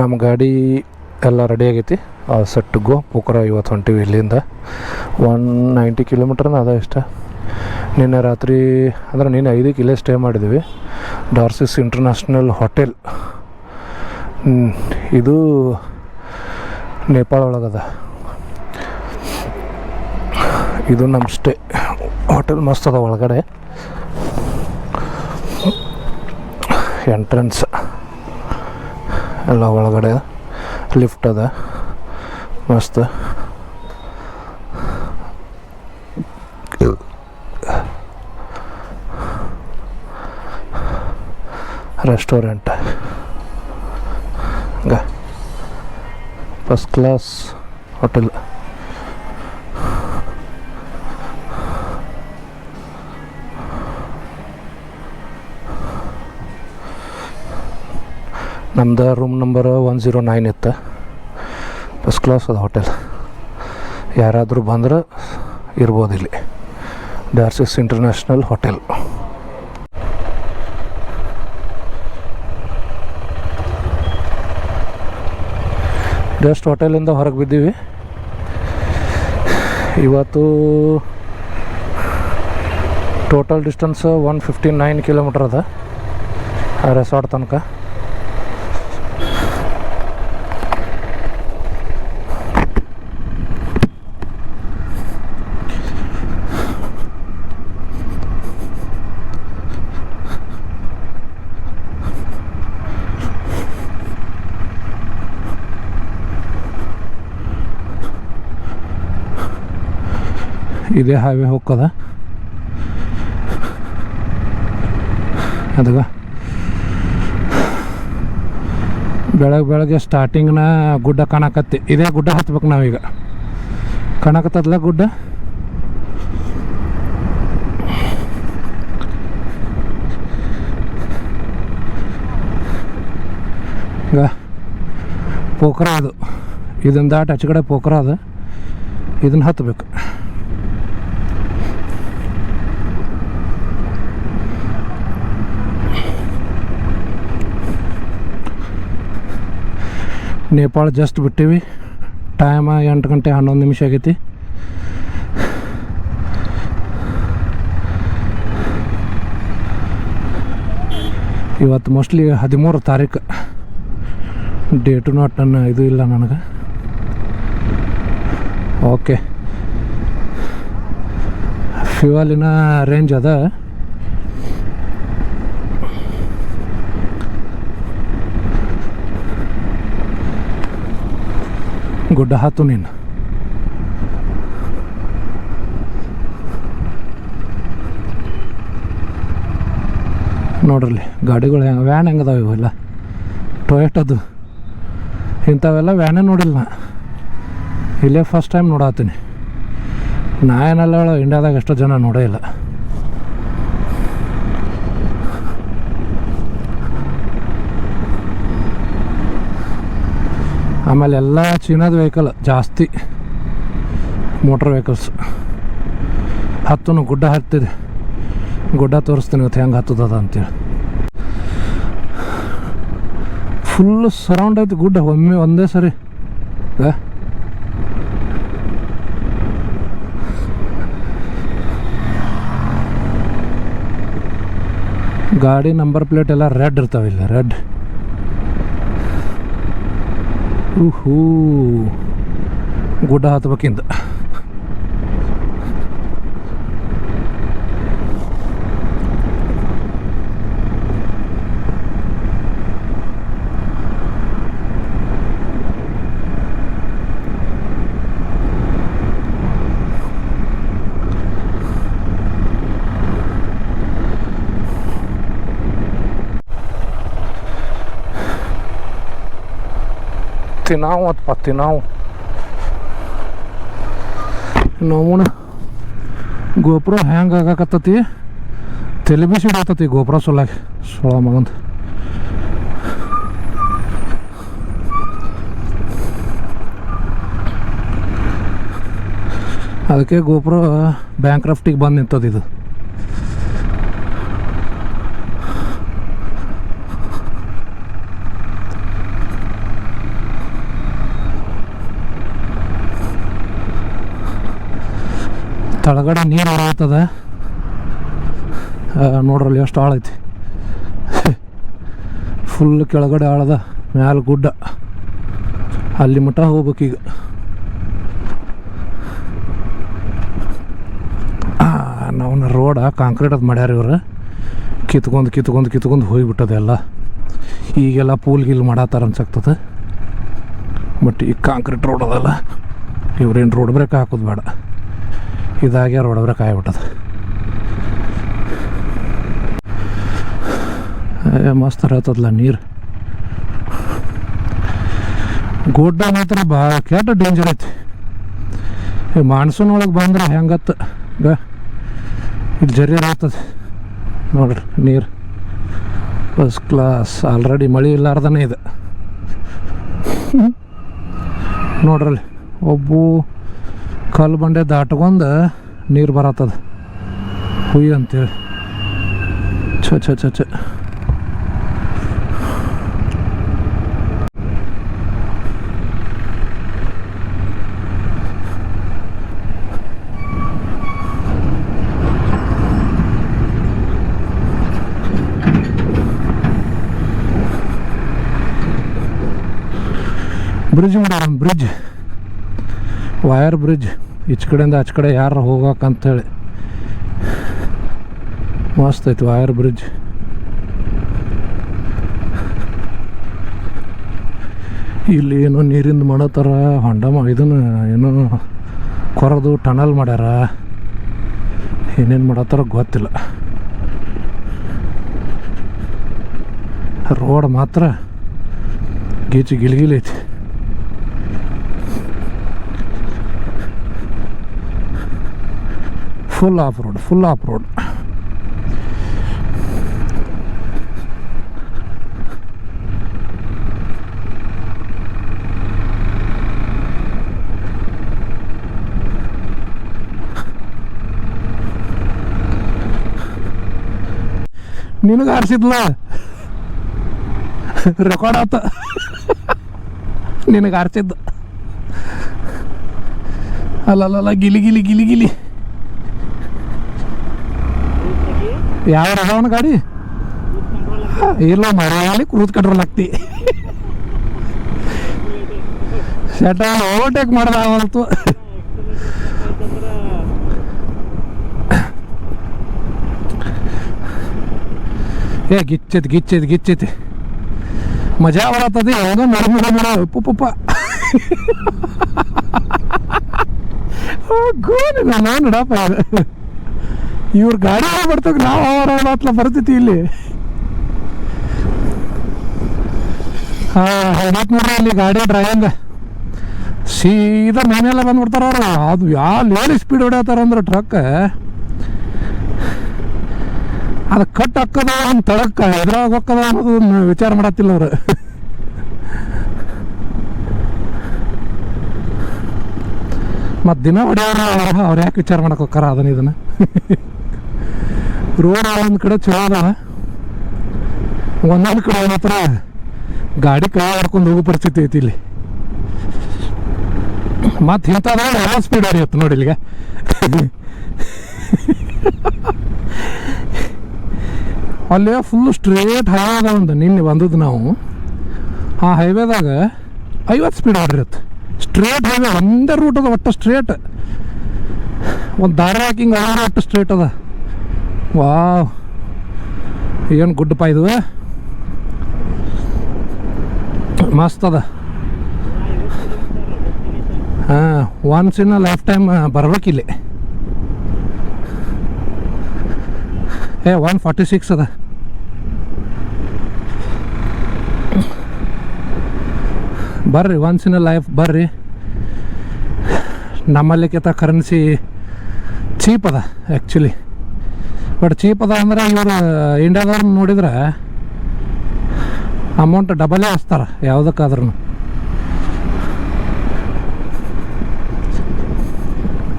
ನಮ್ಮ ಗಾಡಿ ಎಲ್ಲ ರೆಡಿ ಆಗೈತಿ. ಆ ಸೆಟ್ಗೋ ಪೋಖರ ಇವತ್ತು ಹೊಂಟಿವಿ ಇಲ್ಲಿಂದ. ಒನ್ ನೈಂಟಿ ಕಿಲೋಮೀಟ್ರ್ನ ಅದ ಇಷ್ಟ. ನಿನ್ನೆ ರಾತ್ರಿ, ಅಂದ್ರೆ ನಿನ್ನೆ ಐದಕ್ಕೆ ಇಲ್ಲೇ ಸ್ಟೇ ಮಾಡಿದ್ವಿ. ಡಾರ್ಸಿಸ್ ಇಂಟರ್ನ್ಯಾಷನಲ್ ಹೋಟೆಲ್ ಇದು ನೇಪಾಳ ಒಳಗದ. ಇದು ನಮ್ಮ ಸ್ಟೇ ಹೋಟೆಲ್ ಮಸ್ತ್ ಅದ ಒಳಗಡೆ. ಎಂಟ್ರೆನ್ಸ್ ಎಲ್ಲ ಒಳಗಡೆ ಲಿಫ್ಟ್ ಅದ. ಮಸ್ತ್. ರೆಸ್ಟೋರೆಂಟ್ ಫಸ್ಟ್ ಕ್ಲಾಸ್ ಹೋಟೆಲ್ ನಮ್ದು room number one zero nine ಇತ್ತು. ಫಸ್ಟ್ ಕ್ಲಾಸ್ ಅದು ಹೋಟೆಲ್ ಯಾರಾದರೂ ಬಂದ್ರೆ ಇರ್ಬೋದು ಇಲ್ಲಿ. ಡಾರ್ಸಿಸ್ ಇಂಟರ್ನ್ಯಾಷನಲ್ ಹೋಟೆಲ್ ಜಸ್ಟ್ ಹೋಟೆಲಿಂದ ಹೊರಗೆ ಬಿದ್ದೀವಿ. ಇವತ್ತು total distance one fifty nine kilometre ಅದ. ಆ ರೆಸಾರ್ಟ್ ತನಕ. ಇದೇ ಹೈವೇ ಹೋಗ್ಕದ ಅದಾಗ ಬೆಳಗ್ಗೆ ಬೆಳಗ್ಗೆ ಸ್ಟಾರ್ಟಿಂಗ್ನ ಗುಡ್ಡ ಕಾಣಕತ್ತಿ. ಇದೇ ಗುಡ್ಡ ಹತ್ಬೇಕು ನಾವೀಗ. ಕಾಣಕತ್ತದಲ್ಲ ಗುಡ್ಡ? ಈಗ ಪೋಖರ ಅದು. ಇದನ್ನ ದಾಟ ಹಚ್ಚ ಕಡೆ ಪೋಖರ ಅದು. ಇದನ್ನ ಹತ್ಬೇಕು. ನೇಪಾಳ ಜಸ್ಟ್ ಬಿಟ್ಟಿವಿ. ಟೈಮ್ ಎಂಟು ಗಂಟೆ ಹನ್ನೊಂದು ನಿಮಿಷ ಆಗೈತಿ. ಇವತ್ತು ಮೋಸ್ಟ್ಲಿ ಹದಿಮೂರು ತಾರೀಕು. ಡೇಟು ನಾಟ್ ನನ್ನ ಇದು ಇಲ್ಲ ನನಗೆ. ಓಕೆ ಫ್ಯೂವಲಿನ ರೇಂಜ್ ಅದ. ಗುಡ್ಡ ಹತ್ತು ನೀನು. ನೋಡ್ರಲ್ಲಿ ಗಾಡಿಗಳು ಹೆಂಗೆ ವ್ಯಾನ್ ಹೆಂಗದಾವ ಇವೆಲ್ಲ? ಟೊಯೆಟದು. ಇಂಥವೆಲ್ಲ ವ್ಯಾನೇ ನೋಡಿಲ್ಲ ನಾ. ಇಲ್ಲೇ ಫಸ್ಟ್ ಟೈಮ್ ನೋಡತ್ತೀನಿ ನಾ ಏನಲ್ಲ ಇಂಡಿಯಾದಾಗ ಎಷ್ಟೋ ಜನ ನೋಡೇ ಇಲ್ಲ. ಆಮೇಲೆ ಎಲ್ಲ ಚೀನಾದ ವೆಹಿಕಲ್ ಜಾಸ್ತಿ ಮೋಟ್ರ್ ವೆಹಿಕಲ್ಸ್ ಹತ್ತನು ಗುಡ್ಡ ಹತ್ತಿದೆ. ಗುಡ್ಡ ತೋರಿಸ್ತೀನಿ ಇವತ್ತು ಹೆಂಗೆ ಹತ್ತದ ಅಂತೇಳಿ. ಫುಲ್ ಸರೌಂಡ್ ಐತಿ ಗುಡ್ಡ, ಒಮ್ಮೆ ಒಂದೇ ಸರಿ? ಗಾಡಿ ನಂಬರ್ ಪ್ಲೇಟ್ ಎಲ್ಲ ರೆಡ್ ಇರ್ತಾವೆ ಇಲ್ಲ ರೆಡ್ ಊಹೂ. ಗುಡ್ಡ ಹತ್ಬೇಕಿಂದ. ತಿನ್ನಾವು ಅತ್ಪ ನಾವು ನೋವಣ ಗೋಪುರ ಹ್ಯಾಂಗ ಆಗಾಕತ್ತತಿ? ತಲೆ ಬಿಸಿ ಹಿಡಿಯತತಿ ಗೋಪುರ ಸೊಲಾಗಿ ಸೊಳ ಮಗಂದ. ಅದಕ್ಕೆ ಗೋಪುರ ಬ್ಯಾಂಕ್ ರಫ್ಟಿಗೆ ಬಂದು ನಿಂತದ ತಳಗಡೆ ನೀರು ಹೊರತದ ನೋಡ್ರಲ್ಲಿ ಎಷ್ಟು ಆಳೈತಿ. ಫುಲ್ ಕೆಳಗಡೆ ಆಳದ, ಮ್ಯಾಲ ಗುಡ್ಡ. ಅಲ್ಲಿ ಮಠ ಹೋಗ್ಬೇಕೀಗ ನಾವು ರೋಡ ಕಾಂಕ್ರೀಟ್ ಅದು ಮಾಡ್ಯಾರ ಇವ್ರು. ಕಿತ್ಕೊಂಡು ಕಿತ್ಕೊಂಡು ಕಿತ್ಕೊಂಡು ಹೋಗಿಬಿಟ್ಟದೆ ಎಲ್ಲ. ಈಗೆಲ್ಲ ಪೂಲ್ ಗಿಲ್ ಮಾಡತ್ತಾರ ಅನ್ಸಕ್ತದೆ ಬಟ್ ಈಗ ಕಾಂಕ್ರೀಟ್ ರೋಡ್ ಅದಲ್ಲ. ಇವ್ರೇನು ರೋಡ್ ಬ್ರೇಕ್ ಹಾಕೋದು ಬೇಡ. ಇದಾಗೆ ರೋಡ್ ಬ್ರೇಕ್ ಆಗಿಬಿಟ್ಟದ ಏ, ಮಸ್ತ್ ಹರತ್ತದಲ್ಲ ನೀರು. ಗುಡ್ಡ ಮಾತ್ರ ಭಾಳ, ಕೆಟ್ಟ ಡೇಂಜರ್ ಐತಿ. ಈ ಮಾನ್ಸೂನ್ ಒಳಗೆ ಬಂದ್ರೆ ಹೆಂಗತ್ತ? ಗ ಇದು ಜರಿ ಆಗ್ತದೆ ನೋಡ್ರಿ, ನೀರು. ಫಸ್ಟ್ ಕ್ಲಾಸ್ ಆಲ್ರೆಡಿ ಮಳೆ ಇಲ್ಲಾರ್ದನೇ ಇದೆ. ನೋಡ್ರಲ್ಲಿ, ಒಬ್ಬು ಕಲ್ಲು ಬಂಡೆ ದಾಟ್ಕೊಂಡು ನೀರು ಬರತ್ತದ. ಹುಯ್ ಅಂತೇಳಿ. ಛ ಛ ಛ ಛ. ಬ್ರಿಡ್ಜ್ ಮಾಡ್ಯಾರ ಬ್ರಿಡ್ಜ್. ವಯರ್ ಬ್ರಿಡ್ಜ್ ಈಚ ಕಡೆಯಿಂದ ಆಚೆ ಕಡೆ ಯಾರು ಹೋಗಕ್ಕಂಥೇಳಿ ಮಸ್ತ್ ಐತಿ ವಯರ್ ಬ್ರಿಡ್ಜ್ ಇಲ್ಲಿ ಏನೋ ನೀರಿಂದ ಮಾಡತ್ತಾರ ಹೊಂಡ ಇದನ್ನು ಏನೋ ಕೊರದು ಟನಲ್ ಮಾಡ್ಯಾರ. ಏನೇನು ಮಾಡತ್ತಾರ ಗೊತ್ತಿಲ್ಲ. ರೋಡ್ ಮಾತ್ರ ಗೀಚಿ ಗಿಲಿಗಿಲಿ full off road full off road ನಿನಗೆ ಆರಿಸಿದ್ಲ ರೆಕಾರ್ಡ್ ಆತ. ನಿನಗೆ ಆರಿಸಿದ್ದು ಅಲ್ಲಲ್ಲ ಗಿಲಿ ಗಿಲಿ ಗಿಲಿ ಗಿಲಿ. ಯಾವ ಅದಾವನ ಗಾಡಿ? ಇಲ್ಲ ಮರೆಯಲ್ಲಿ ಕ್ರೂತ್ ಕಂಟ್ರೋಲ್ ಆಗ್ತಿ. ಸೆಟ ಓವರ್ಟೇಕ್ ಮಾಡ್ದ ಅವತ್ತು ಏ, ಗಿಚ್ಚೈತಿ ಗಿಚ್ಚೈತಿ ಗಿಚ್ಚೈತಿ. ಮಜಾ ಬರತ್ತದ ಯಾವಾಗ ಮರ ಮರ ಮರ ಉಪ್ಪು ಪುಪ್ಪ ಗೋನಿ ನಾನು ನೋಡಪ್ಪ. ಇವ್ರ ಗಾಡಿ ಬರ್ತಾಗ ನಾವು ಅವರ ಹತ್ಲ ಬರ್ತೈತಿ ಇಲ್ಲಿ. ಹಾ ಇಲ್ಲಿ ಗಾಡಿ ಡ್ರೈವಿಂಗ್. ಸೀದಾ ಮನೆಯೆಲ್ಲ ಬಂದ್ಬಿಡ್ತಾರ ಅವ್ರು. ಅದು ಯಾವ ಲೇಡಿ ಸ್ಪೀಡ್ ಹೊಡ್ಯಾತಾರ ಅಂದ್ರೆ ಟ್ರಕ್. ಅದು ಕಟ್ ಹಾಕದ ಒಂದು ತಳಕ್ಕ ಎದ್ರಾಗ ಹೋಕ್ಕದ ಅನ್ನೋದು ವಿಚಾರ ಮಾಡತ್ತಿಲ್ಲ ಅವರು. ಮತ್ತು ದಿನ ಹೊಡೆಯವ್ರ ಅವ್ರ ಯಾಕೆ ವಿಚಾರ ಮಾಡಕ್ಕೆ ಹೋಗ್ತಾರ ಅದನ್ನ ಇದನ್ನ? ರೋಡ್ ಒಂದು ಕಡೆ ಚಲೋ ಅದಾವ. ಒಂದೊಂದು ಕಡೆ ಮಾತ್ರ ಗಾಡಿ ಕೈ ಹೊಡ್ಕೊಂಡು ಹೋಗೋ ಪರಿಸ್ಥಿತಿ ಐತಿ ಇಲ್ಲಿ. ಮತ್ತೆ ಇಂಥದ್ರೆ ಯಾವ ಸ್ಪೀಡ್ ಹರಿಯತ್ತು ನೋಡಿ ಇಲ್ಲಿಗೆ. ಅಲ್ಲೇ ಫುಲ್ ಸ್ಟ್ರೇಟ್ ಹೈವೇ ಅದ ಒಂದು, ನಿನ್ನೆ ಬಂದದ್ದು ನಾವು. ಆ ಹೈವೇದಾಗ ಐವತ್ತು ಸ್ಪೀಡ್ ಹೊಡಿರತ್ತೆ ಸ್ಟ್ರೇಟ್ ಹೈವೇ ಒಂದೇ ರೂಟ್ ಅದ, ಒಟ್ಟು ಸ್ಟ್ರೇಟ್ ಒಂದು ಹಾಕಿಂಗ್ ಅದ ಒಟ್ಟು ಸ್ಟ್ರೇಟ್ ಅದ. ವಾವ್. ಏನು ಗುಡ್ಡಪ್ಪ ಇದು ಮಸ್ತ್ ಅದ. ಹಾಂ ಒನ್ಸ್ ಇನ್ ಲೈಫ್ ಟೈಮ್ ಬರ್ಬೇಕಿಲ್ಲಿ ಏ ಒನ್ ಫಾರ್ಟಿ ಸಿಕ್ಸ್ ಅದ. ಬರ್ರಿ ಒನ್ಸ್ ಇನ್ ಲೈಫ್ ಬರ್ರಿ. ನಮ್ಮಲ್ಲಿಕ್ಕಿಂತ ಕರೆನ್ಸಿ ಚೀಪ್ ಅದ ಆ್ಯಕ್ಚುಲಿ ಬಟ್ ಚೀಪ್ ಅದ ಅಂದ್ರೆ ಇವರು ಇಂಡಿಯಾದವ್ರು ನೋಡಿದ್ರೆ ಅಮೌಂಟ್ ಡಬಲೇ ಹಚ್ತಾರೆ ಯಾವುದಕ್ಕಾದ್ರೂ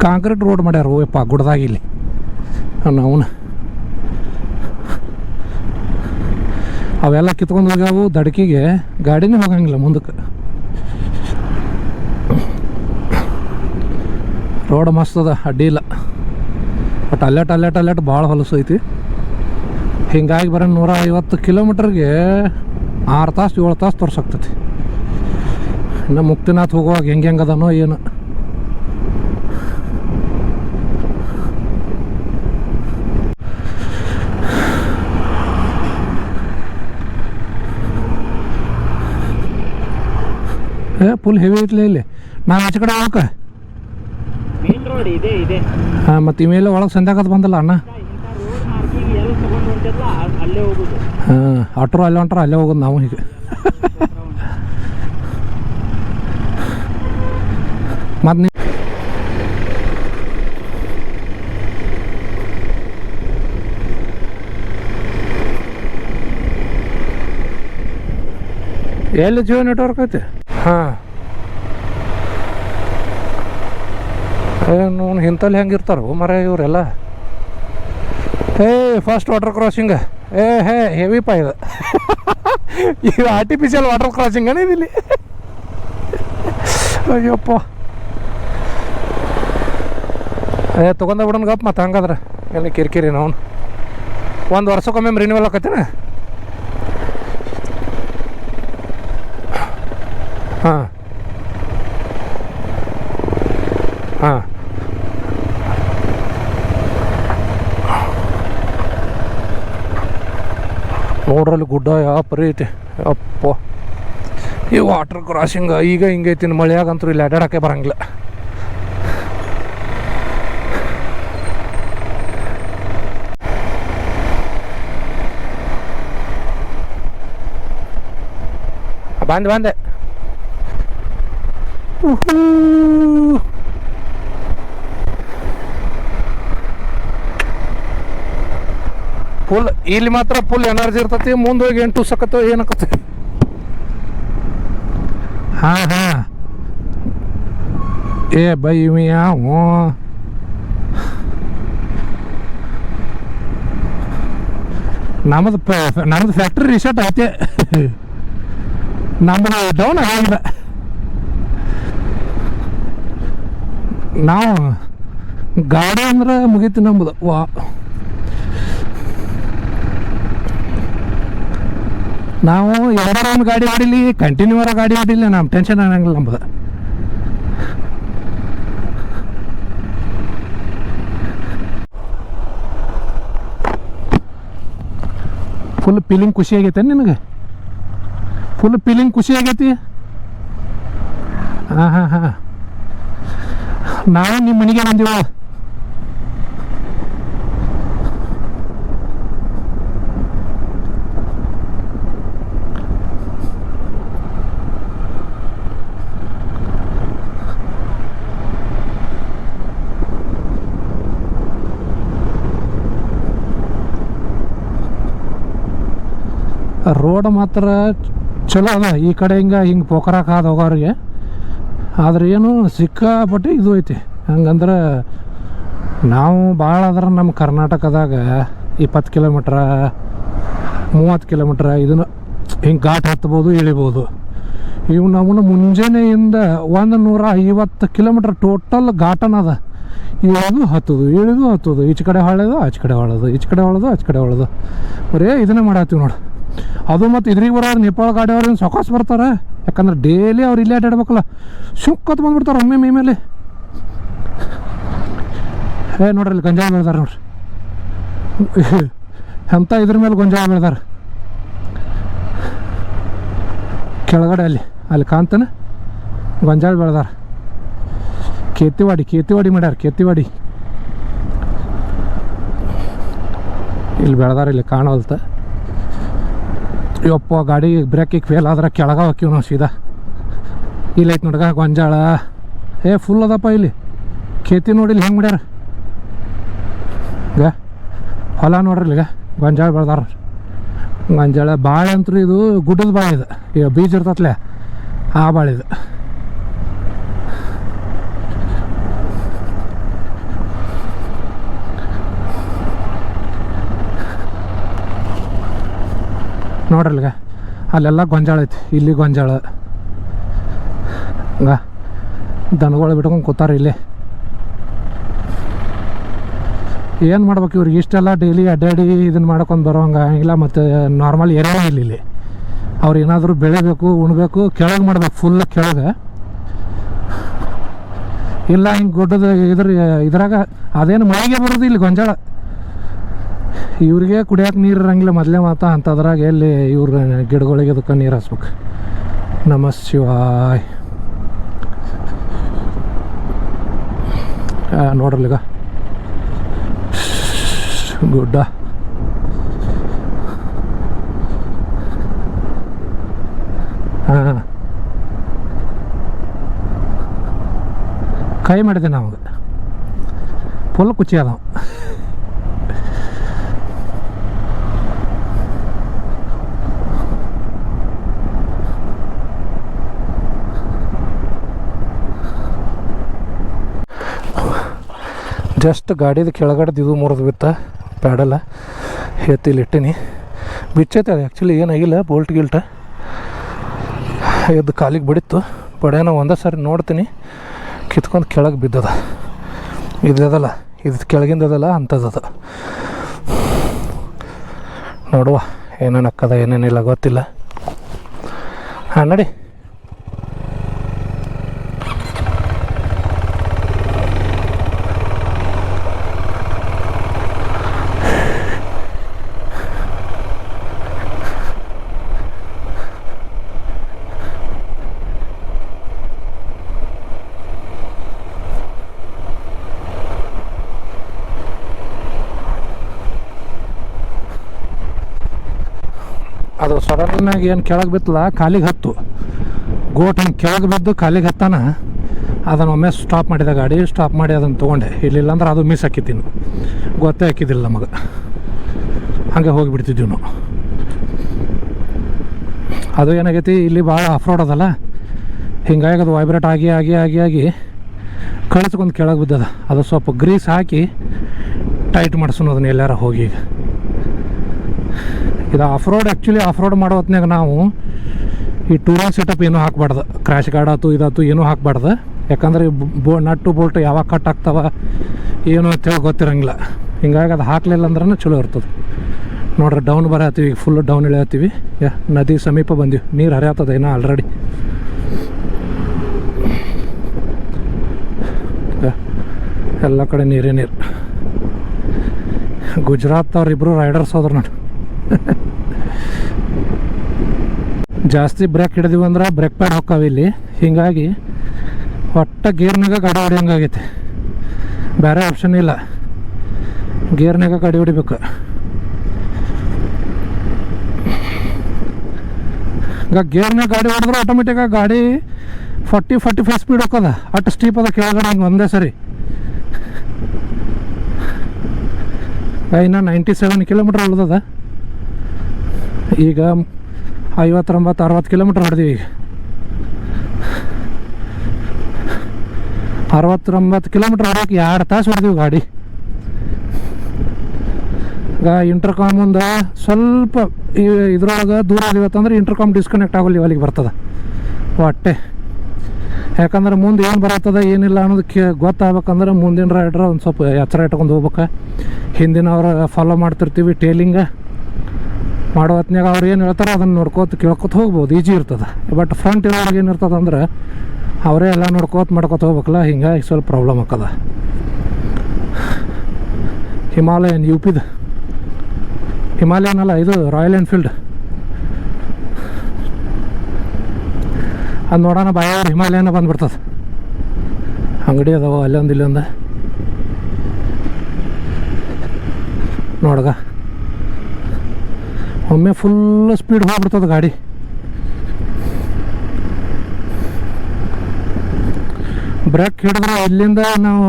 ಕಾಂಕ್ರೀಟ್ ರೋಡ್ ಮಾಡ್ಯಾರ, ಓಯಪ್ಪ, ಗುಡ್ದಾಗ ಇಲ್ಲಿ. ಅವನು ಅವೆಲ್ಲ ಕಿತ್ಕೊಂಡು ಹೋಗ್ಯಾವು, ದಡಕಿಗೆ ಗಾಡಿನೇ ಹೋಗಂಗಿಲ್ಲ ಮುಂದಕ್ಕೆ ರೋಡ್ ಮಸ್ತ್ ಅದ, ಅಡ್ಡಿ ಇಲ್ಲ. ಬಟ್ ಅಲ್ಲೆಟ್ ಅಲ್ಲೆಟ್ ಅಲ್ಲೆಟ್ ಭಾಳ ಹೊಲಸು ಐತಿ. ಹಿಂಗಾಗಿ ಬರೋ ನೂರ ಐವತ್ತು ಕಿಲೋಮೀಟ್ರಿಗೆ ಆರು ತಾಸು, ಏಳು ತಾಸು ತೋರ್ಸಾಗ್ತೈತಿ ಇನ್ನು ಮುಕ್ತಿನಾಥ್ ಹೋಗುವಾಗ ಹೆಂಗೆ ಹೆಂಗೆ ಅದನೋ ಏನು. ಏ ಫುಲ್ ಹೆವಿ ಐತ್ಲೇ ಇಲ್ಲಿ. ನಾನು ಆಚೆ ಕಡೆ ಹೋಗಕ್ಕ. ಹಾಂ ಮತ್ತು ಇಮೇಲೆ ಒಳಗೆ ಸಂಧ್ಯಾಕತ್ ಬಂದಲ್ಲ ಅಣ್ಣ. ಇಂಥ ರೋಡ್ ಮಾರ್ಕಿಂಗ್ ಎಲ್ಲಿ ತಗೊಂಡು ಹೊಂಟಿರಲ್ಲ ಅಲ್ಲೇ ಹೋಗುದು. ಹಾಂ ಆಟ್ರು ಅಲ್ಲೇ ಹೊಂಟ್ರ ಅಲ್ಲೇ ಹೋಗೋದು ನಾವು ಈಗ. ಮತ್ತು ನೀ ಎಲ್ಲಿ ಜಿಯೋ ನೆಟ್ವರ್ಕ್ ಐತೆ? ಹಾಂ. ಏನು ಇಂಥಲ್ಲಿ ಹೆಂಗೆ ಇರ್ತಾರೋ ಮರ ಇವರೆಲ್ಲ? ಏ ಫಸ್ಟ್ ವಾಟರ್ ಕ್ರಾಸಿಂಗ್ ಏ, ಹೇ ಹೆವಿ ಪಾ ಇದು ಇದು ಆರ್ಟಿಫಿಷಿಯಲ್ ವಾಟರ್ ಕ್ರಾಸಿಂಗ್ ಏನಿದಿಲ್ಲಿ ಅಯ್ಯಪ್ಪ. ಏ, ತೊಗೊಂಡ ಬಿಡೋಣ ಗಪ್ಪ ಮತ್ತೆ ಹಂಗಾದ್ರೆ. ಎಲ್ಲ ಕಿರಿಕಿರಿ ನಾವು ಒಂದು ವರ್ಷಕ್ಕೊಮ್ಮೆ ರಿನ್ಯೂವಲ್ ಆಕತ್ತೇನ ಹಾಂ ಹಾಂ ನೋಡ್ರಲ್ಲಿ ಗುಡ್ಡ ಯಾವ ಪರಿ ಐತಿ ಅಪ್ಪ. ಈ ವಾಟರ್ ಕ್ರಾಸಿಂಗ್ ಈಗ ಹಿಂಗೈತಿ ಇನ್ನು ಮಳೆಯಾಗಂತೂ ಇಲ್ಲಿ ಅಡ್ಡಾಡಕ್ಕೆ ಬರಂಗಿಲ್ಲ. ಬಂದೆ ಬಂದೆ. ಫುಲ್ ಇಲ್ಲಿ ಮಾತ್ರ ಫುಲ್ ಎನರ್ಜಿ ಇರ್ತತಿ ಮುಂದೆ ಹೋಗಿ ಎಂಟು ಸಕತ್ತ ಏನಕತ್ತೆ ಹಾ ಹಾ. ಏ, ಬೈ ಯಾವ ನಮ್ಮದು ನಮ್ದು ಫ್ಯಾಕ್ಟ್ರಿ ರಿಸೆಟ್ ಐತೆ ನಮ್ಮದು ಡೌನ್ ಆಗಿದೆ. ನಾವು ಗಾಡಿ ಅಂದ್ರೆ ಮುಗೀತು ನಮ್ದು. ವಾ. ನಾವು ಎರಡರ ಒಂದು ಗಾಡಿ ಹೊಡಿಲಿ ಕಂಟಿನ್ಯೂ ಅರ ಗಾಡಿ ಹೊಡಿಲಿ ನಮ್ಮ ಟೆನ್ಷನ್ ಆಗಂಗಿಲ್ಲ ನಮ್ದು. ಫುಲ್ ಫೀಲಿಂಗ್ ಖುಷಿ ಆಗೈತೆ ನಿನಗೆ? ಫುಲ್ ಫೀಲಿಂಗ್ ಖುಷಿ ಆಗೈತಿ? ಹಾಂ ಹಾಂ ಹಾಂ ನಾವು ನಿಮ್ಮ ಮನೆಗೆ ಬಂದೀವ? ರೋಡ್ ಮಾತ್ರ ಚಲೋ ಅದ. ಈ ಕಡೆ ಹಿಂಗೆ ಹಿಂಗೆ ಪೋಖರಾಕ ಆದ ಹೋಗೋರಿಗೆ. ಆದ್ರೆ ಏನು ಸಿಕ್ಕಾಪಟ್ಟೆ ಇದು ಐತಿ. ಹಂಗಂದ್ರೆ ನಾವು ಭಾಳ ಅದ್ರ ನಮ್ಮ ಕರ್ನಾಟಕದಾಗ ಇಪ್ಪತ್ತು ಕಿಲೋಮೀಟ್ರ, ಮೂವತ್ತು ಕಿಲೋಮೀಟ್ರ ಇದನ್ನು ಹಿಂಗೆ ಘಾಟ್ ಹತ್ಬೋದು, ಇಳಿಬೋದು. ಇವು ನಮ್ಮನ್ನ ಮುಂಜಾನೆಯಿಂದ ಒಂದು ನೂರ ಐವತ್ತು ಕಿಲೋಮೀಟ್ರ್ ಟೋಟಲ್ ಘಾಟನ ಅದ. ಇಳಿದು ಹತ್ತೋದು ಇಳಿದು ಹತ್ತೋದು. ಈಚೆ ಕಡೆ ಹೊಳೆದು ಆಚೆ ಕಡೆ ಹೊಳೋದು ಈಚೆ ಕಡೆ ಹೊಳೋದು ಆಚೆ ಕಡೆ ಹೊಳೋದು ಬರೀ ಇದನ್ನೇ ಮಾಡತ್ತೀವಿ ನೋಡಿ. ಅದು ಮತ್ತು ಇದ್ರಿಗೆ ಬರೋರು ನೇಪಾಳ ಗಾಡಿಯವ್ರೇನು ಸೊಕಾಸ್ ಬರ್ತಾರೆ? ಯಾಕಂದ್ರೆ ಡೇಲಿ ಅವ್ರು ಇಲ್ಲೇ ಅಡ್ಡಾಡ್ಬೇಕಲ್ಲ ಸುಕ್ಕತ್ ಬಂದ್ಬಿಡ್ತಾರೆ ಒಮ್ಮೆ ಮೈ ಮೇಲೆ. ಏ, ನೋಡ್ರಿ ಇಲ್ಲಿ ಗಂಜಾಳ ಬೆಳ್ದಾರ ನೋಡ್ರಿ. ಎಂಥ ಇದ್ರ ಮೇಲೆ ಗೊಂಜಾಳ ಬೆಳ್ದಾರ. ಕೆಳಗಡೆ ಅಲ್ಲಿ ಅಲ್ಲಿ ಕಾಂತನ ಗೊಂಜಾಳ ಬೆಳ್ದಾರ. ಕೇತಿವಾಡಿ ಕೇತಿವಾಡಿ ಮಾಡ್ಯಾರ, ಕೇತಿವಾಡಿ. ಇಲ್ಲಿ ಬೆಳ್ದಾರ ಇಲ್ಲಿ ಕಾಣವಲ್ತ. ಯಪ್ಪ, ಗಾಡಿ ಬ್ರೇಕಿಗೆ ಫೇಲ್ ಆದ್ರೆ ಕೆಳಗ ಹಾಕಿವ್ ನಾವು ಸೀದಾ. ಇಲ್ಲಿ ಐತೆ ನೋಡ್ಗ, ಗೊಂಜಾಳ. ಏ ಫುಲ್ ಅದಪ್ಪ ಇಲ್ಲಿ. ಖೇತಿ ನೋಡಿಲ್ಲ ಹೆಂಗೆ ಮಾಡ್ಯಾರ? ಗ, ಹೊಲ ನೋಡ್ರಿ ಇಲ್ಲಿಗ. ಗೊಂಜಾಳ ಬೆಳ್ದಾರ. ಗೊಂಜಾಳ ಬಾಳೆ ಅಂತೂ ಇದು ಗುಡ್ಡದ ಬಾಳೆ ಇದು. ಈಗ ಬೀಜ ಇರ್ತತ್ಲೆ, ಆ ಬಾಳೆ ಇದು. ನೋಡ್ರಲ್ಗ? ಅಲ್ಲೆಲ್ಲ ಗೊಂಜಾಳ ಐತಿ, ಇಲ್ಲಿ ಗೊಂಜಾಳ. ಹಂಗ? ದನಗಳು ಬಿಟ್ಕೊಂಡು ಕೂತಾರ ಇಲ್ಲಿ. ಏನು ಮಾಡ್ಬೇಕು ಇವ್ರಿಗೆ? ಇಷ್ಟೆಲ್ಲ ಡೈಲಿ ಅಡ್ಡಾಡಿ ಇದನ್ನು ಮಾಡ್ಕೊಂಡು ಬರೋಂಗ ಇಲ್ಲ ಮತ್ತು ನಾರ್ಮಲ್ ಏರಿಯಾ ಇಲ್ಲ ಇಲ್ಲಿ. ಅವ್ರು ಏನಾದರೂ ಬೆಳಿಬೇಕು, ಉಣ್ಬೇಕು, ಕೆಳಗೆ ಮಾಡ್ಬೇಕು ಫುಲ್ ಕೆಳಗೆ. ಇಲ್ಲ ಹಿಂಗೆ ಗುಡ್ಡದ ಇದ್ರ ಇದ್ರಾಗ ಅದೇನು ಮಳೆಗೆ ಬರೋದು ಇಲ್ಲಿ ಗೊಂಜಾಳ. ಇವ್ರಿಗೆ ಕುಡಿಯೋಕೆ ನೀರು ಇರಂಗಿಲ್ಲ. ಮೊದಲೇ ಮಾತಾ ಅಂತದ್ರಾಗ ಎಲ್ಲಿ ಇವ್ರ ಗಿಡಗಳಿಗೆ ಅದಕ್ಕೆ ನೀರು ಹಾಸ್ಬೇಕು. ನಮ ಶಿವಾಯ್. ನೋಡ್ರಲ್ಲಿಗ? ಗುಡ್ಡ. ಹಾಂ. ಕೈ ಮಾಡಿದೆ ನಾವು ಫುಲ್ ಕುಚಿ ಅದಾವ. ಜಸ್ಟ್ ಗಾಡಿದ ಕೆಳಗಡೆ ಇದು ಮುರಿದು ಬಿತ್ತ ಪ್ಯಾಡಲ್ಲ ಎತ್ತಿ ಇಟ್ಟಿನಿ. ಇಟ್ಟೀನಿ ಬಿಚ್ಚೈತೆ ಅದು ಆ್ಯಕ್ಚುಲಿ ಏನಾಗಿಲ್ಲ ಬೋಲ್ಟ್ ಗಿಲ್ಟ. ಎದ್ದು ಕಾಲಿಗೆ ಬಿಡಿತ್ತು. ಬಡೇನೋ ಒಂದೇ ಸಾರಿ ನೋಡ್ತೀನಿ. ಕಿತ್ಕೊಂಡು ಕೆಳಗೆ ಬಿದ್ದದ. ಇದಲ್ಲ ಇದು ಕೆಳಗಿಂದದಲ್ಲ ಅಂಥದ್ದದ ನೋಡುವ, ಏನೇನು ಅಕ್ಕದ, ಏನೇನಿಲ್ಲ, ಗೊತ್ತಿಲ್ಲ. ಹಾಂ ನಡಿ. ಅದು ಸಡನ್ನಾಗಿ ಏನು ಕೆಳಗೆ ಬಿತ್ತಲ್ಲ, ಕಾಲಿಗೆ ಹತ್ತು. ಗೋಟ್ ಹಿಂಗೆ ಕೆಳಗೆ ಬಿದ್ದು ಕಾಲಿಗೆ ಹತ್ತಾನ, ಅದನ್ನು ಒಮ್ಮೆ ಸ್ಟಾಪ್ ಮಾಡಿದ ಗಾಡಿ ಸ್ಟಾಪ್ ಮಾಡಿ ಅದನ್ನು ತೊಗೊಂಡೆ. ಇಲ್ಲಿಲ್ಲ ಅಂದ್ರೆ ಅದು ಮಿಸ್ ಹಾಕಿದ್ದೀನಿ ಗೊತ್ತೇ ಹಾಕಿದ್ದಿಲ್ಲ ನಮಗೆ. ಹಾಗೆ ಹೋಗಿಬಿಡ್ತಿದ್ವಿ ನಾವು. ಅದು ಏನಾಗೈತಿ, ಇಲ್ಲಿ ಭಾಳ ಆಫ್ ಅದಲ್ಲ. ಹಿಂಗಾಗಿ ಅದು ವೈಬ್ರೇಟ್ ಆಗಿ ಆಗಿ ಆಗಿ ಆಗಿ ಕಳಿಸ್ಕೊಂಡು ಕೆಳಗೆ ಬಿದ್ದದ. ಅದು ಸ್ವಲ್ಪ ಗ್ರೀಸ್ ಹಾಕಿ ಟೈಟ್ ಮಾಡಿಸೋಣ ಅದನ್ನ ಎಲ್ಲಾರ ಹೋಗಿ ಈಗ. ಇದು off road actually off road ಮಾಡೋ ಹೊತ್ನ್ಯಾಗ ನಾವು ಈ ಟೂರಿಂಗ್ ಸೆಟಪ್ ಏನೂ ಹಾಕ್ಬಾರ್ದು. ಕ್ರ್ಯಾಶ್ ಗಾರ್ಡ್ ಆಯ್ತು ಇದಾಯ್ತು ಏನೂ ಹಾಕ್ಬಾರ್ದು. ಯಾಕಂದ್ರೆ ಬೋ ನಟ್ಟು ಬೋಲ್ಟ್ ಯಾವಾಗ ಕಟ್ ಆಗ್ತಾವ, ಏನು ಅಂತೇಳಿ ಗೊತ್ತಿರಂಗಿಲ್ಲ. ಹಿಂಗಾಗಿ ಅದು ಹಾಕ್ಲಿಲ್ಲ ಅಂದ್ರೆ ಚಲೋ ಇರ್ತದೆ. ನೋಡ್ರಿ ಡೌನ್ ಬರತ್ತೀವಿ ಈಗ ಫುಲ್ ಡೌನ್ ಇಳಿಯತ್ತೀವಿ ಯಾ, ನದಿ ಸಮೀಪ ಬಂದೀವಿ. ನೀರು ಹರಿಯತ್ತದ ಏನೋ ಆಲ್ರೆಡಿ ಎಲ್ಲ ಕಡೆ ನೀರೇ ನೀರು. ಗುಜರಾತ್ ಅವ್ರಿಬ್ರು ರೈಡರ್ಸ್ ಹೋದ್ರು ನೋಡಿ ಜಾಸ್ತಿ ಬ್ರೇಕ್ ಹಿಡಿದಿವಿ ಅಂದ್ರೆ ಬ್ರೇಕ್ ಪ್ಯಾಡ್ ಹೊಕ್ಕಾವ ಇಲ್ಲಿ. ಹೀಗಾಗಿ ಒಟ್ಟ ಗೇರ್ನಾಗ ಗಾಡಿ ಹೊಡಿಯಂಗಾಗೈತೆ. ಬೇರೆ ಆಪ್ಷನ್ ಇಲ್ಲ. ಗೇರ್ನಾಗ ಗಾಡಿ ಹೊಡಿಬೇಕು. ಈಗ ಗೇರ್ನಾಗ ಗಾಡಿ ಹೊಡೆದ್ರೆ ಆಟೋಮೆಟಿಕಾಗಿ ಗಾಡಿ ಫಾರ್ಟಿ ಫಾರ್ಟಿ ಫೈವ್ ಸ್ಪೀಡ್ ಹೋಗೋದ ಅಷ್ಟು ಸ್ಟೀಪ್ ಅದ ಕೆಳಗಡೆ ಹಂಗೆ ಒಂದೇ ಸರಿ. ಇನ್ನು ನೈಂಟಿ ಸೆವೆನ್ ಕಿಲೋಮೀಟ್ರ್ ಉಳ್ದದ. ಈಗ ಐವತ್ತೊಂಬತ್ತು, ಅರವತ್ತು ಕಿಲೋಮೀಟ್ರ್ ಹೊಡೆದೀವಿ ಈಗ. ಅರವತ್ತೊಂಬತ್ತು ಕಿಲೋಮೀಟ್ರ್ ಹೊಡೋಕೆ ಎರಡು ತಾಸು ಹೊಡೆದೀವಿ ಗಾಡಿ. ಈಗ ಇಂಟರ್ಕಾಮ್ ಮುಂದೆ ಸ್ವಲ್ಪ ಇದ್ರೊಳಗೆ ದೂರ ಇವತ್ತಂದ್ರೆ ಇಂಟರ್ಕಾಮ್ ಡಿಸ್ಕನೆಕ್ಟ್ ಆಗೋಲ್ಲ ಅಲ್ಲಿಗೆ ಬರ್ತದೆ. ಹೊಟ್ಟೆ ಯಾಕಂದ್ರೆ ಮುಂದೆ ಏನು ಬರತ್ತದ, ಏನಿಲ್ಲ ಅನ್ನೋದು ಕೇ ಗೊತ್ತಾಗ್ಬೇಕಂದ್ರೆ ಮುಂದಿನ ರೈಡ್ರ ಒಂದು ಸ್ವಲ್ಪ ಎಚ್ಚರ ಇಟ್ಕೊಂಡು ಹೋಗ್ಬೇಕು. ಹಿಂದಿನವ್ರ ಫಾಲೋ ಮಾಡ್ತಿರ್ತೀವಿ ಟೇಲಿಂಗ ಮಾಡೋ ಹೊತ್ನಾಗ ಅವ್ರು ಏನು ಹೇಳ್ತಾರೋ ಅದನ್ನು ನೋಡ್ಕೋತ ಕೇಳ್ಕೊತ ಹೋಗ್ಬೋದು, ಈಜಿ ಇರ್ತದೆ. ಬಟ್ ಫ್ರಂಟ್ ಇರೋರ್ಗೆ ಏನಿರ್ತದೆ ಅಂದ್ರೆ, ಅವರೇ ಎಲ್ಲ ನೋಡ್ಕೋತ ಮಾಡ್ಕೋತ ಹೋಗ್ಬೇಕಲ್ಲ, ಹಿಂಗಾಗಿ ಸ್ವಲ್ಪ ಪ್ರಾಬ್ಲಮ್ ಆಕದ. ಹಿಮಾಲಯನ್ ಯು ಪಿದು ಹಿಮಾಲಯನ್ ಅಲ್ಲ ಇದು ರಾಯಲ್ ಎನ್ಫೀಲ್ಡ್. ಅದು ನೋಡೋಣ ಬಾಯ ಹಿಮಾಲಯನ ಬಂದ್ಬಿಡ್ತದೆ. ಅಂಗಡಿ ಅದಾವ, ಅಲ್ಲೊಂದು ಇಲ್ಲೊಂದು. ನೋಡ್ಗ. ಒಮ್ಮೆ ಫುಲ್ ಸ್ಪೀಡ್ ಹೋಗ್ಬಿಡ್ತದೆ ಗಾಡಿ. ಬ್ರೇಕ್ ಹಿಡಿದ್ರೆ ಇಲ್ಲಿಂದ ನಾವು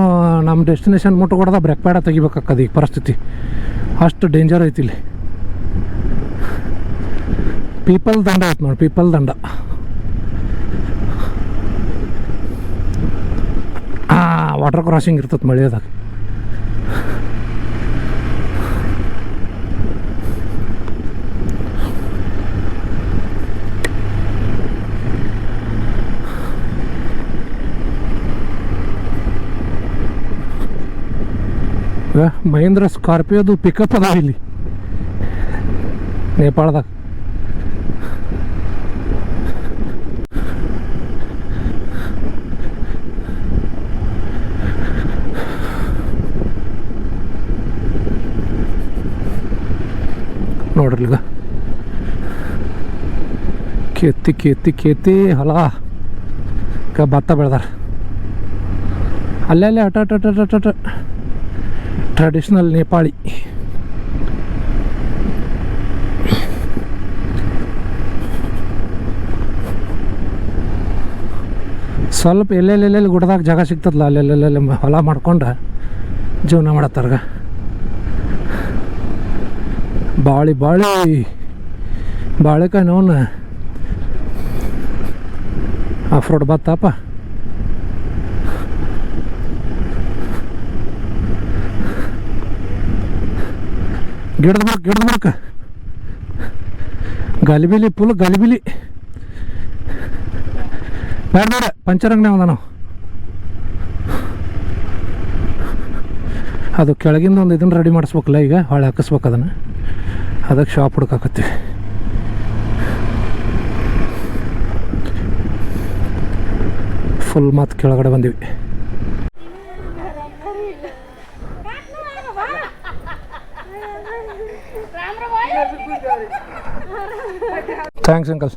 ನಮ್ಮ ಡೆಸ್ಟಿನೇಷನ್ ಮುಟ್ಟು ಕೊಡದ ಬ್ರೇಕ್ ಪ್ಯಾಡ ತೆಗಿಬೇಕಾಗ್ತದೆ ಈಗ ಪರಿಸ್ಥಿತಿ. ಅಷ್ಟು ಡೇಂಜರ್ ಐತಿ ಇಲ್ಲಿ. ಪೀಪಲ್ ದಂಡ ಐತೆ ನೋಡಿ ಪೀಪಲ್ ದಂಡ. ವಾಟರ್ ಕ್ರಾಸಿಂಗ್ ಇರ್ತದೆ ಮಳೆಯದಾಗ. ಮಹೇಂದ್ರ ಸ್ಕಾರ್ಪಿಯೋದು ಪಿಕಪ್ ಅದಾವ ಇಲ್ಲಿ. ನೇಪಾಳದಾಗ. ನೋಡ್ರಿ ಈಗ ಕೆತ್ತಿ ಕೆತ್ತಿ ಕೆತ್ತಿ ಹೊಲ. ಭತ್ತ ಬೆಳೆದಾರ. ಅಲ್ಲೇ ಅಲ್ಲೇ, ಅಟ ಅಟ ಅಟ ಅಟ ಅಟ. ಟ್ರೆಡಿಷ್ನಲ್ ನೇಪಾಳಿ ಸ್ವಲ್ಪ ಎಲ್ಲೆಲ್ಲೆಲ್ಲೆಲ್ಲಿ ಗುಡ್ದಾಗ ಜಾಗ ಸಿಗ್ತದಲ್ಲ ಅಲ್ಲೆಲ್ಲೆಲ್ಲೆಲ್ಲಿ ಹೊಲ ಮಾಡ್ಕೊಂಡು ಜೀವನ ಮಾಡತ್ತಾರ್ಗ. ಬಾಳಿ ಬಾಳಿ, ಬಾಳೆಕಾಯಿ ನೋನ ಆಫ್ ರೋಡ್ ಬತ್ತಪ್ಪ. ಗಿಡದ ಬರಕ್ ಗಿಡದ ಬರಕ ಗಲಿಬಿಲಿ ಫುಲ್ ಗಲಿಬಿಲಿ. ಬೇಡ ಬೇಡ, ಪಂಚರಂಗನೆ ಅದ ನಾವು ಅದು ಕೆಳಗಿಂದ ಒಂದು ಇದನ್ನು ರೆಡಿ ಮಾಡಿಸ್ಬೇಕಲ್ಲ ಈಗ, ಹೊಳೆ ಹಾಕಿಸ್ಬೇಕು ಅದನ್ನು. ಅದಕ್ಕೆ ಶಾಪ್ ಹುಡುಕಾಕತ್ತೀವಿ. ಫುಲ್ ಮಾತು ಕೆಳಗಡೆ ಬಂದೀವಿ. Thanks uncle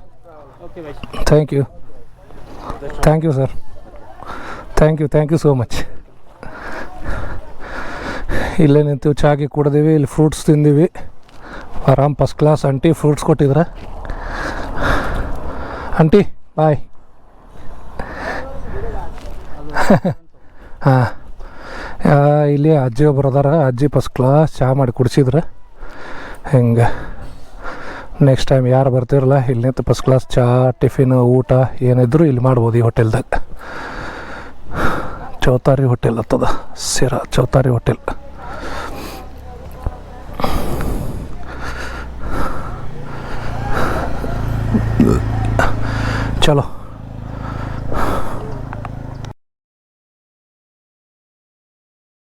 thank you thank you sir thank you thank you so much ಇಲ್ಲೇ ನಿಂತೀವಿ ಚಾಗಿ ಕುಡ್ದೀವಿ ಇಲ್ಲಿ ಫ್ರೂಟ್ಸ್ ತಿಂದೀವಿ. ಆರಾಮ್ ಫಸ್ಟ್ ಕ್ಲಾಸ್ ಅಂಟಿ ಫ್ರೂಟ್ಸ್ ಕೊಟ್ಟಿದ್ರೆ. ಅಂಟಿ ಬಾಯ್ ಹಾಂ. ಇಲ್ಲಿ ಅಜ್ಜಿ ಒಬ್ಬರು ಅದಾರ. ಅಜ್ಜಿ ಫಸ್ಟ್ ಕ್ಲಾಸ್ ಚಹಾ ಮಾಡಿ ಕುಡಿಸಿದ್ರೆ. ಹಿಂಗೆ? ನೆಕ್ಸ್ಟ್ ಟೈಮ್ ಯಾರು ಬರ್ತಿರಲ್ಲ ಇಲ್ಲಿ ನಿಂತು ಫಸ್ಟ್ ಕ್ಲಾಸ್ ಚಹಾ ಟಿಫಿನ್ ಊಟ ಏನಿದ್ರು ಇಲ್ಲಿ ಮಾಡ್ಬೋದು ಈ ಹೋಟೆಲ್ದಾಗ ಚೌತಾರಿ ಹೋಟೆಲ್ ಅಂತದ ಸಿರಾ ಚೌತಾರಿ ಹೋಟೆಲ್ ಚಲೋ.